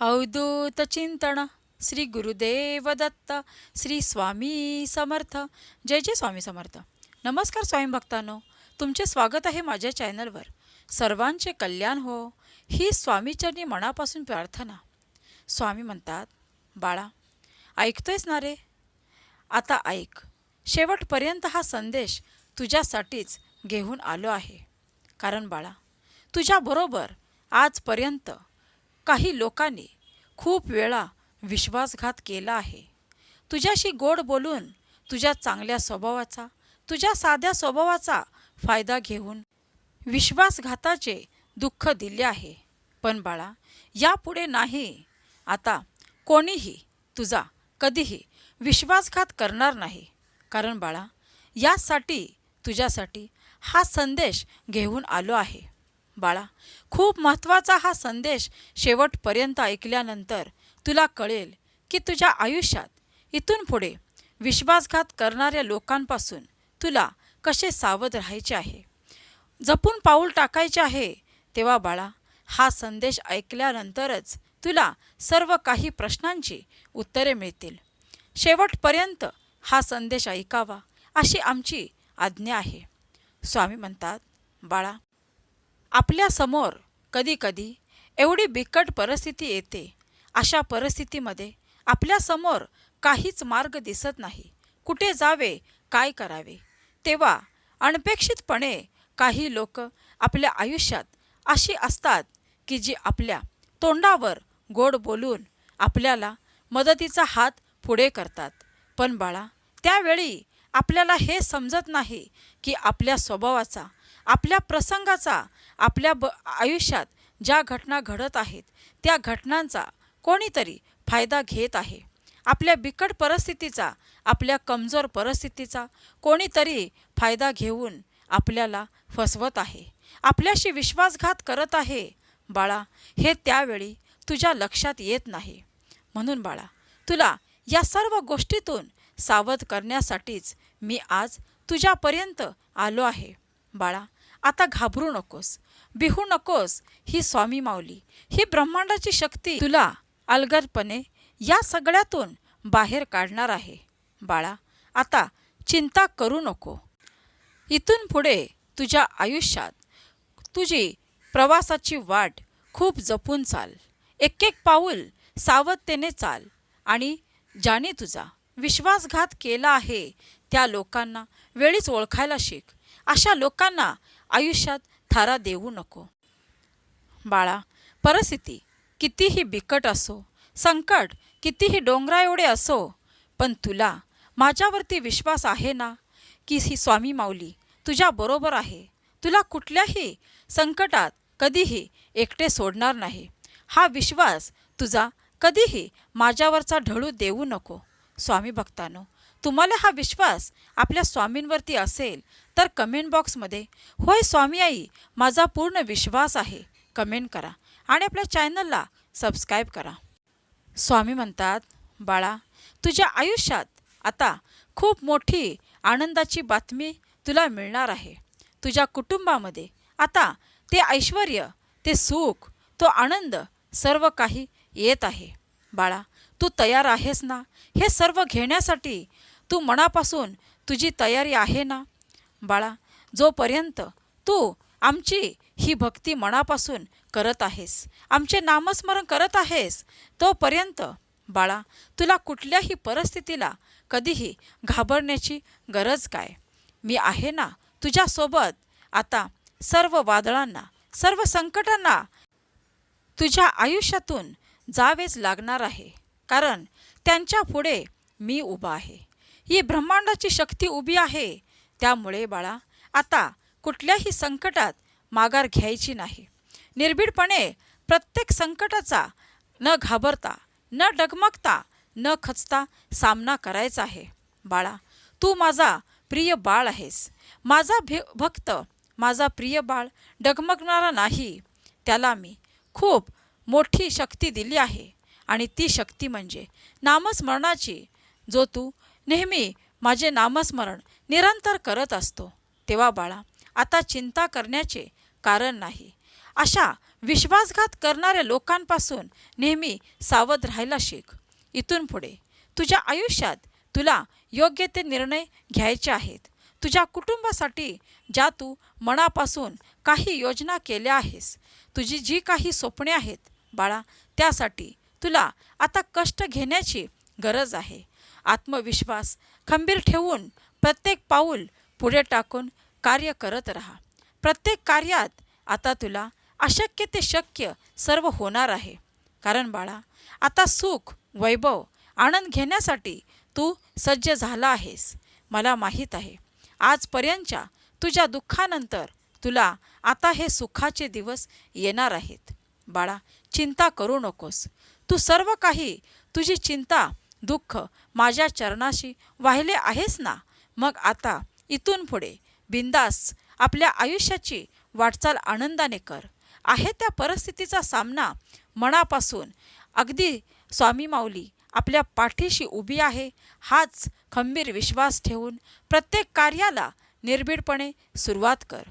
अवधूत चिंतन श्री गुरुदेव दत्त श्री स्वामी समर्थ जय जय स्वामी समर्थ नमस्कार स्वामी भक्तांनो तुमचे स्वागत आहे माझ्या चॅनलवर सर्वांचे कल्याण हो ही स्वामीचरणी मनापासून प्रार्थना स्वामी म्हणतात बाळा ऐकतोयस ना रे आता ऐक शेवटपर्यंत हा संदेश तुझ्यासाठीच घेऊन आलो आहे कारण बाळा तुझ्याबरोबर आजपर्यंत काही लोकांनी खूप वेळा विश्वासघात केला आहे. तुझ्याशी गोड बोलून तुझ्या चांगल्या स्वभावाचा तुझ्या साध्या स्वभावाचा फायदा घेऊन विश्वासघाताचे दुःख दिले आहे. पण बाळा यापुढे नाही. आता कोणीही तुझा कधीही विश्वासघात करणार नाही. कारण बाळा यासाठी तुझ्यासाठी हा संदेश घेऊन आलो आहे. बाळा खूप महत्त्वाचा हा संदेश शेवटपर्यंत ऐकल्यानंतर तुला कळेल की तुझ्या आयुष्यात इथून पुढे विश्वासघात करणाऱ्या लोकांपासून तुला कसे सावध राहायचे आहे? जपून पाऊल टाकायचे आहे? तेव्हा बाळा हा संदेश ऐकल्यानंतरच तुला सर्व काही प्रश्नांची उत्तरे मिळतील. शेवटपर्यंत हा संदेश ऐकावा अशी आमची आज्ञा आहे. स्वामी म्हणतात बाळा आपल्यासमोर कधीकधी एवढी बिकट परिस्थिती येते. अशा परिस्थितीमध्ये आपल्यासमोर काहीच मार्ग दिसत नाही. कुठे जावे काय करावे? तेव्हा अनपेक्षितपणे काही लोक आपल्या आयुष्यात अशी असतात की जी आपल्या तोंडावर गोड बोलून आपल्याला मदतीचा हात पुढे करतात. पण बाळा त्यावेळी आपल्याला हे समजत नाही की आपल्या स्वभावाचा आपल्या प्रसंगाचा आपल्या ब आयुष्यात ज्या घटना घडत आहेत त्या घटनांचा कोणीतरी फायदा घेत आहे. आपल्या बिकट परिस्थितीचा आपल्या कमजोर परिस्थितीचा कोणीतरी फायदा घेऊन आपल्याला फसवत आहे. आपल्याशी विश्वासघात करत आहे बाळा हे त्यावेळी तुझ्या लक्षात येत नाही. म्हणून बाळा तुला या सर्व गोष्टीतून सावध करण्यासाठीच मी आज तुझ्यापर्यंत आलो आहे. बाळा आता घाबरू नकोस बिहू नकोस ही स्वामी माऊली. ही ब्रह्मांडाची शक्ती तुला अलगदपणे या सगळ्यातून बाहेर काढणार आहे. बाळा आता चिंता करू नको. इथून पुढे तुझ्या आयुष्यात तुझी प्रवासाची वाट खूप जपून चाल. एक एक पाऊल सावधतेने चाल आणि ज्याने तुझा विश्वासघात केला आहे त्या लोकांना वेळीच ओळखायला शिक. अशा लोकांना आयुष्यात थारा देऊ नको. बाळा परिस्थिती कितीही बिकट असो संकट कितीही डोंगरा एवढे असो पण तुला माझ्यावरती विश्वास आहे ना की ही स्वामी माऊली तुझ्याबरोबर आहे? तुला कुठल्याही संकटात कधीही एकटे सोडणार नाही. हा विश्वास तुझा कधीही माझ्यावरचा ढळू देऊ नको. स्वामी भक्तानो तुम्हाला हा विश्वास आपल्या स्वामींवरती असेल तर कमेंट बॉक्समध्ये होय स्वामी आई माझा पूर्ण विश्वास आहे. कमेंट करा आणि आपल्या चॅनलला सबस्क्राईब करा. स्वामी म्हणतात बाळा तुझ्या आयुष्यात आता खूप मोठी आनंदाची बातमी तुला मिळणार आहे. तुझ्या कुटुंबामध्ये आता ते ऐश्वर ते सुख तो आनंद सर्व काही येत आहे. बाळा तू तयार आहेस ना? हे सर्व घेण्यासाठी तू मनापासून तुझी तयारी आहे ना? बाळा जोपर्यंत तू आमची ही भक्ती मनापासून करत आहेस आमचे नामस्मरण करत आहेस तोपर्यंत बाळा तुला कुठल्याही परिस्थितीला कधीही घाबरण्याची गरज काय? मी आहे ना तुझ्यासोबत. आता सर्व वादळांना सर्व संकटांना तुझ्या आयुष्यातून जावेच लागणार आहे कारण त्यांच्या पुढे मी उभा आहे. ही ब्रह्मांडाची शक्ती उभी आहे. त्यामुळे बाळा आता कुठल्याही संकटात माघार घ्यायची नाही. निर्भीडपणे प्रत्येक संकटाचा न घाबरता न डगमगता न खचता सामना करायचा आहे. बाळा तू माझा प्रिय बाळ आहेस. माझा भे भक्त माझा प्रिय बाळ डगमगणारा नाही. त्याला मी खूप मोठी शक्ती दिली आहे. आणि ती शक्ती म्हणजे नामस्मरणाची जो तू नेहमी माझे नामस्मरण निरंतर करत असतो. तेव्हा बाळा आता चिंता करण्याचे कारण नाही. अशा विश्वासघात करणाऱ्या लोकांपासून नेहमी सावध राहायला शिक. इथून पुढे तुझ्या आयुष्यात तुला योग्य ते निर्णय घ्यायचे आहेत. तुझ्या कुटुंबासाठी ज्या तू मनापासून काही योजना केल्या आहेस तुझी जी काही स्वप्ने आहेत बाळा त्यासाठी तुला आता कष्ट घेण्याची गरज आहे. आत्मविश्वास खंबीर ठेवून प्रत्येक पाऊल पुढे टाकून कार्य करत राहा. प्रत्येक कार्यात आता तुला अशक्य ते शक्य सर्व होणार आहे. कारण बाळा आता सुख वैभव आनंद घेण्यासाठी तू सज्ज झाला आहेस. मला माहीत आहे आजपर्यंतच्या तुझ्या दुःखानंतर तुला आता हे सुखाचे दिवस येणार आहेत. बाळा चिंता करू नकोस. तू सर्व काही तुझी चिंता दुःख माझ्या चरणाशी वाहिले आहेस ना? मग आता इथून पुढे बिंदास आपल्या आयुष्याची वाटचाल आनंदाने कर. आहे त्या परिस्थितीचा सामना मनापासून. अगदी स्वामी माऊली आपल्या पाठीशी उभी आहे हाच खंबीर विश्वास ठेवून प्रत्येक कार्याला निर्भीडपणे सुरुवात कर.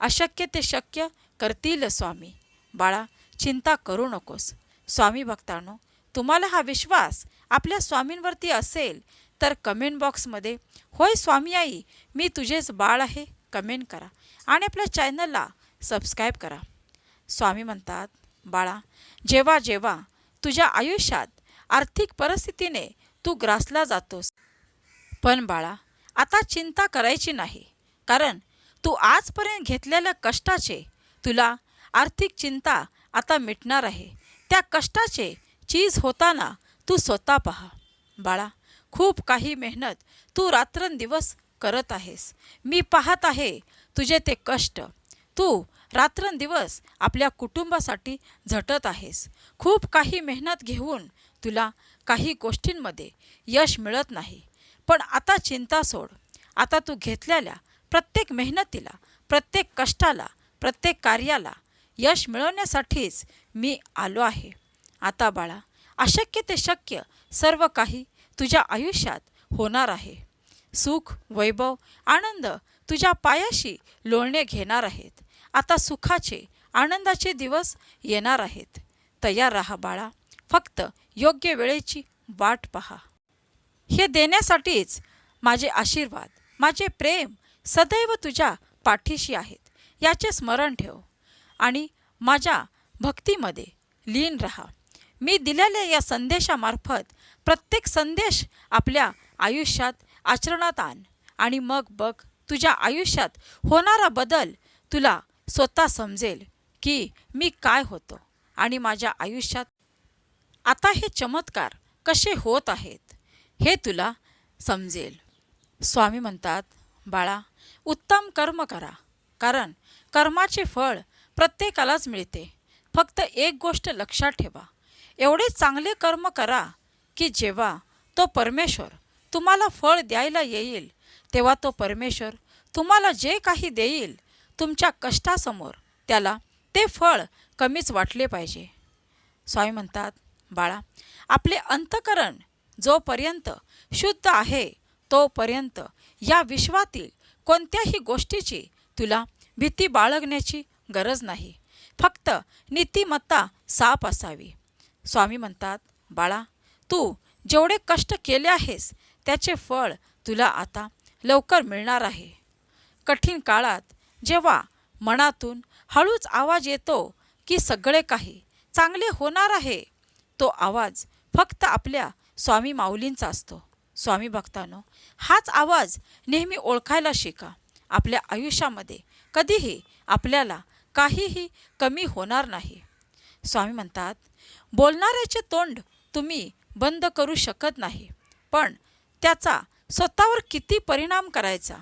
अशक्य ते शक्य करतील स्वामी. बाळा चिंता करू नकोस. स्वामी भक्तांनो तुम्हाला हा विश्वास आपल्या स्वामींवरती असेल तर कमेंट बॉक्समध्ये होय स्वामी आई मी तुझेच बाळ आहे. कमेंट करा आणि आपल्या चॅनलला सबस्क्राईब करा. स्वामी म्हणतात बाळा जेव्हा जेव्हा तुझ्या आयुष्यात आर्थिक परिस्थितीने तू ग्रासला जातोस पण बाळा आता चिंता करायची नाही कारण तू आजपर्यंत घेतलेल्या कष्टाचे तुला आर्थिक चिंता आता मिटणार आहे. त्या कष्टाचे चीज होताना तू स्वतः पहा. बाळा खूप काही मेहनत तू रात्रंदिवस करत आहेस. मी पाहत आहे तुझे ते कष्ट. तू रात्रंदिवस आपल्या कुटुंबासाठी झटत आहेस. खूप काही मेहनत घेऊन तुला काही गोष्टींमध्ये यश मिळत नाही. पण आता चिंता सोड. आता तू घेतलेल्या प्रत्येक मेहनतीला प्रत्येक कष्टाला प्रत्येक कार्याला यश मिळवण्यासाठीच मी आलो आहे. आता बाळा अशक्य ते शक्य सर्व काही तुझ्या आयुष्यात होणार आहे. सुख वैभव आनंद तुझ्या पायाशी लोळणे घेणार आहेत. आता सुखाचे आनंदाचे दिवस येणार आहेत. तयार राहा बाळा. फक्त योग्य वेळेची वाट पहा. हे देण्यासाठीच माझे आशीर्वाद माझे प्रेम सदैव तुझ्या पाठीशी आहेत. याचे स्मरण ठेव आणि माझ्या भक्तीमध्ये लीन रहा. मी दिलेल्या या संदेशामार्फत प्रत्येक संदेश आपल्या आयुष्यात आचरणात आण. आणि मग बघ तुझ्या आयुष्यात होणारा बदल तुला स्वतः समजेल की मी काय होतो आणि माझ्या आयुष्यात आता हे चमत्कार कसे होत आहेत हे तुला समजेल. स्वामी म्हणतात बाळा उत्तम कर्म करा कारण कर्माचे फळ प्रत्येकालाच मिळते. फक्त एक गोष्ट लक्षात ठेवा. एवढे चांगले कर्म करा की जेव्हा तो परमेश्वर तुम्हाला फळ द्यायला येईल तेव्हा तो परमेश्वर तुम्हाला जे काही देईल तुमच्या कष्टासमोर त्याला ते फळ कमीच वाटले पाहिजे. स्वामी म्हणतात बाळा आपले अंतकरण जोपर्यंत शुद्ध आहे तोपर्यंत या विश्वातील कोणत्याही गोष्टीची तुला भीती बाळगण्याची गरज नाही. फक्त नीतिमत्ता साफ असावी. स्वामी म्हणतात बाळा तू जेवढे कष्ट केले आहेस त्याचे फळ तुला आता लवकर मिळणार आहे. कठीण काळात जेव्हा मनातून हळूच आवाज येतो की सगळे काही चांगले होणार आहे तो आवाज फक्त आपल्या स्वामी माऊलींचा असतो. स्वामी भक्तांनो हाच आवाज नेहमी ओळखायला शिका. आपल्या आयुष्यामध्ये कधीही आपल्याला काहीही कमी होणार नाही. स्वामी म्हणतात बोलणाऱ्याचे तोंड तुम्ही बंद करू शकत नाही. पण त्याचा स्वतःवर किती परिणाम करायचा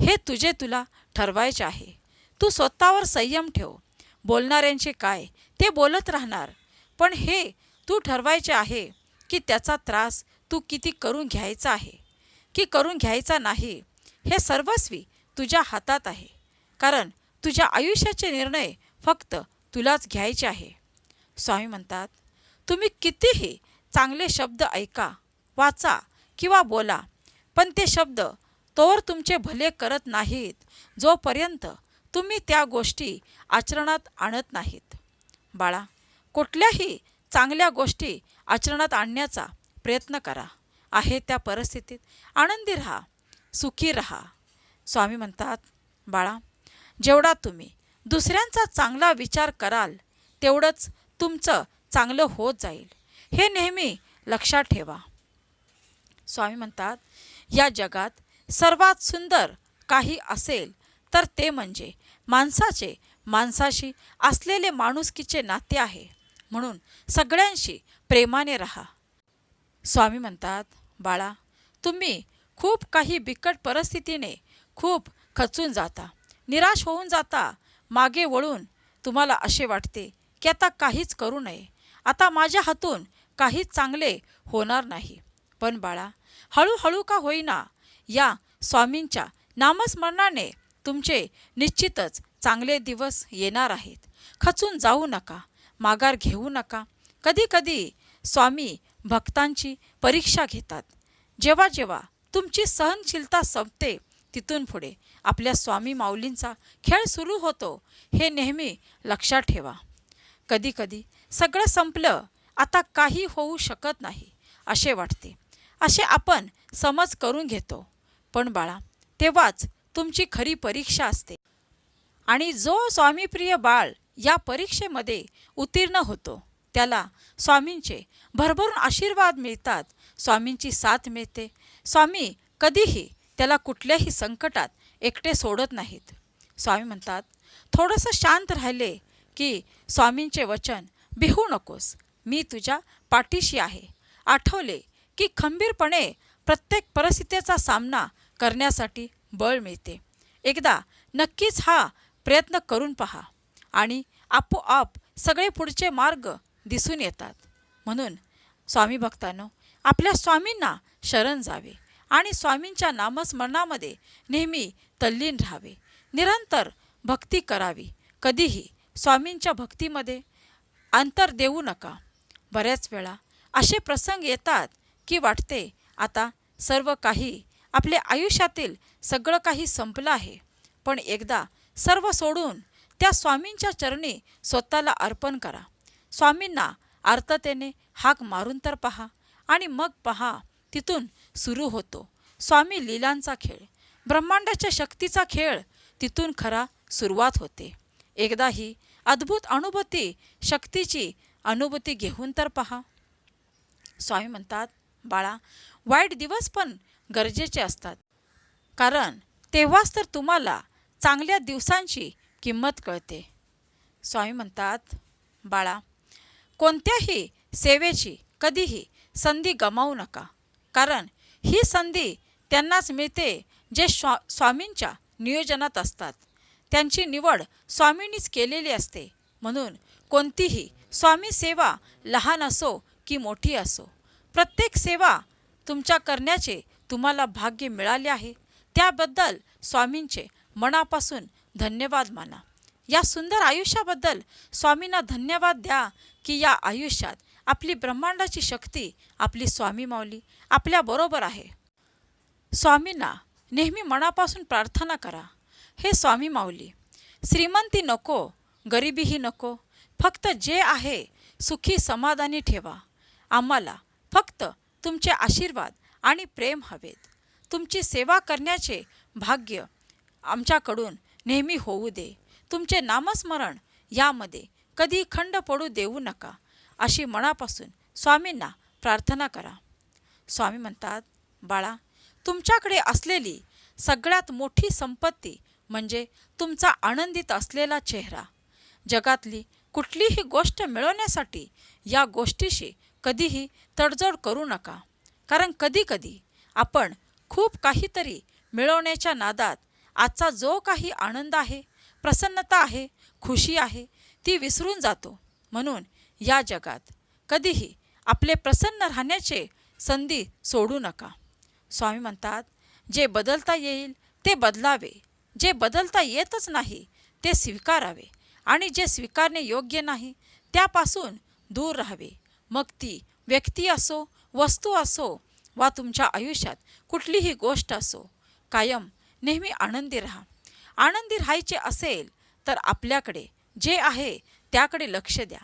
हे तुझे तुला ठरवायचे आहे. तू स्वतःवर संयम ठेव. बोलणाऱ्यांचे काय ते बोलत राहणार. पण हे तू ठरवायचे आहे की त्याचा त्रास तू किती करून घ्यायचा आहे की करून घ्यायचा नाही हे सर्वस्वी तुझ्या हातात आहे. कारण तुझ्या आयुष्याचे निर्णय फक्त तुलाच घ्यायचे आहे. स्वामी म्हणतात तुम्ही कितीही चांगले शब्द ऐका वाचा किंवा बोला. पण ते शब्द तोवर तुमचे भले करत नाहीत जोपर्यंत तुम्ही त्या गोष्टी आचरणात आणत नाहीत. बाळा कुठल्याही चांगल्या गोष्टी आचरणात आणण्याचा प्रयत्न करा. आहे त्या परिस्थितीत. आनंदी राहा सुखी राहा. स्वामी म्हणतात बाळा जेवढा तुम्ही दुसऱ्यांचा चांगला विचार कराल तेवढंच तुमचं चांगलं होत जाईल. हे नेहमी लक्षात ठेवा. स्वामी म्हणतात या जगात सर्वात सुंदर काही असेल तर ते म्हणजे माणसाचे माणसाशी असलेले माणुसकीचे नाते आहे. म्हणून सगळ्यांशी प्रेमाने राहा. स्वामी म्हणतात बाळा तुम्ही खूप काही बिकट परिस्थितीने खूप खचून जाता निराश होऊन जाता मागे वळून तुम्हाला असे वाटते की आता काहीच करू नये. आता माझ्या हातून काही चांगले होणार नाही. पण बाळा हळूहळू का होईना या स्वामींच्या नामस्मरणाने तुमचे निश्चितच चांगले दिवस येणार आहेत. खचून जाऊ नका माघार घेऊ नका. कधीकधी स्वामी भक्तांची परीक्षा घेतात. जेव्हा जेव्हा तुमची सहनशीलता संपते तिथून पुढे आपल्या स्वामी माऊलींचा खेळ सुरू होतो हे नेहमी लक्षात ठेवा. कधीकधी सगळं संपलं आता काही होऊ शकत नाही असे वाटते. असे आपण समज करून घेतो. पण बाळा तेव्हाच तुमची खरी परीक्षा असते. आणि जो स्वामीप्रिय बाळ या परीक्षेमध्ये उत्तीर्ण होतो त्याला स्वामींचे भरभरून आशीर्वाद मिळतात स्वामींची साथ मिळते. स्वामी कधीही त्याला कुठल्याही संकटात एकटे सोडत नाहीत. स्वामी म्हणतात थोडंसं शांत राहिले की स्वामींचे वचन बिहू नकोस. मी तुझ्या पाठीशी आहे. आठवले की खंबीरपणे प्रत्येक परिस्थितीचा सामना करण्यासाठी बळ मिळते. एकदा नक्कीच हा प्रयत्न करून पहा आणि आपोआप सगळे पुढचे मार्ग दिसून येतात. म्हणून स्वामी भक्तांनो आपल्या स्वामींना शरण जावे आणि स्वामींच्या नामस्मरणामध्ये नेहमी तल्लीन राहावे. निरंतर भक्ती करावी. कधीही स्वामींच्या भक्तीमध्ये अंतर देऊ नका. बऱ्याच वेळा. असे प्रसंग येतात की वाटते आता सर्व काही आपल्या आयुष्यातील सगळं काही संपलं आहे. पण एकदा सर्व सोडून त्या स्वामींच्या चरणी स्वतःला अर्पण करा. स्वामींना आर्ततेने हाक मारून तर पहा आणि मग पहा तिथून सुरू होतो. स्वामी लीलांचा खेळ. ब्रह्मांडाच्या शक्तीचा खेळ तिथून खरा सुरुवात होते. एकदा ही अद्भुत अनुभूती शक्तीची अनुभूती घेऊन तर पहा. स्वामी म्हणतात बाळा वाईट दिवस पण गरजेचे असतात. कारण तेव्हाच तर तुम्हाला चांगल्या दिवसांची किंमत कळते. स्वामी म्हणतात बाळा कोणत्याही सेवेची कधीही संधी गमावू नका. कारण ही संधी त्यांनाच मिळते जे स्वा स्वामींच्या नियोजनात असतात. त्यांची निवड स्वामींनीच केलेली असते. म्हणून कोणतीही स्वामी सेवा लहान असो की मोठी असो प्रत्येक सेवा तुमच्या करण्याचे तुम्हाला भाग्य मिळाले आहे. त्याबद्दल स्वामींचे मनापासून धन्यवाद माना. या सुंदर आयुष्याबद्दल स्वामींना धन्यवाद द्या की या आयुष्यात आपली ब्रह्मांडाची शक्ती आपली स्वामी माऊली आपल्याबरोबर आहे. स्वामींना नेहमी मनापासून प्रार्थना करा. हे स्वामी माऊली श्रीमंती नको गरिबीही नको फक्त जे आहे सुखी समाधानी ठेवा. आम्हाला फक्त तुमचे आशीर्वाद आणि प्रेम हवेत. तुमची सेवा करण्याचे भाग्य आमच्याकडून नेहमी होऊ दे. तुमचे नामस्मरण यामध्ये कधी खंड पडू देऊ नका अशी मनापासून स्वामींना प्रार्थना करा. स्वामी म्हणतात बाळा तुमच्याकडे असलेली सगळ्यात मोठी संपत्ती म्हणजे तुमचा आनंदित असलेला चेहरा. जगातली कुठलीही गोष्ट मिळवण्यासाठी या गोष्टीशी कधीही तडजोड करू नका. कारण कधीकधी आपण खूप काहीतरी मिळवण्याच्या नादात आजचा जो काही आनंद आहे प्रसन्नता आहे खुशी आहे ती विसरून जातो. म्हणून या जगात कधीही आपले प्रसन्न राहण्याचे संधी सोडू नका. स्वामी म्हणतात जे बदलता येईल ते बदलावे. जे बदलता येतच नाही ते स्वीकारावे. आणि जे स्वीकारणे योग्य नाही त्यापासून दूर राहावे. मग ती व्यक्ती असो वस्तू असो वा तुमच्या आयुष्यात कुठलीही गोष्ट असो कायम नेहमी आनंदी राहा. आनंदी राहायचे असेल तर आपल्याकडे जे आहे त्याकडे लक्ष द्या.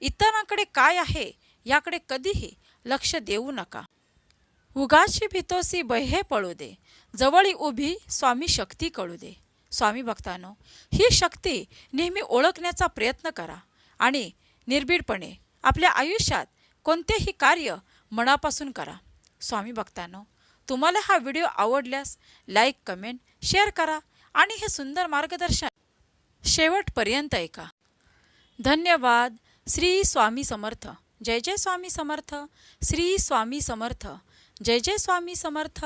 इतरांकडे काय आहे याकडे कधीही लक्ष देऊ नका. उगाशी भितोसी बहे पळू दे. जवळी उभी स्वामी शक्ती कळू दे. स्वामी भक्तानो ही शक्ती नेहमी ओळखण्याचा प्रयत्न करा आणि निर्भीडपणे आपल्या आयुष्यात कोणतेही कार्य मनापासून करा. स्वामी भक्तानो तुम्हाला हा व्हिडिओ आवडल्यास लाईक कमेंट शेअर करा आणि हे सुंदर मार्गदर्शन शेवटपर्यंत ऐका. धन्यवाद. श्री स्वामी समर्थ. जय जय स्वामी समर्थ. श्री स्वामी समर्थ. जय जय स्वामी समर्थ.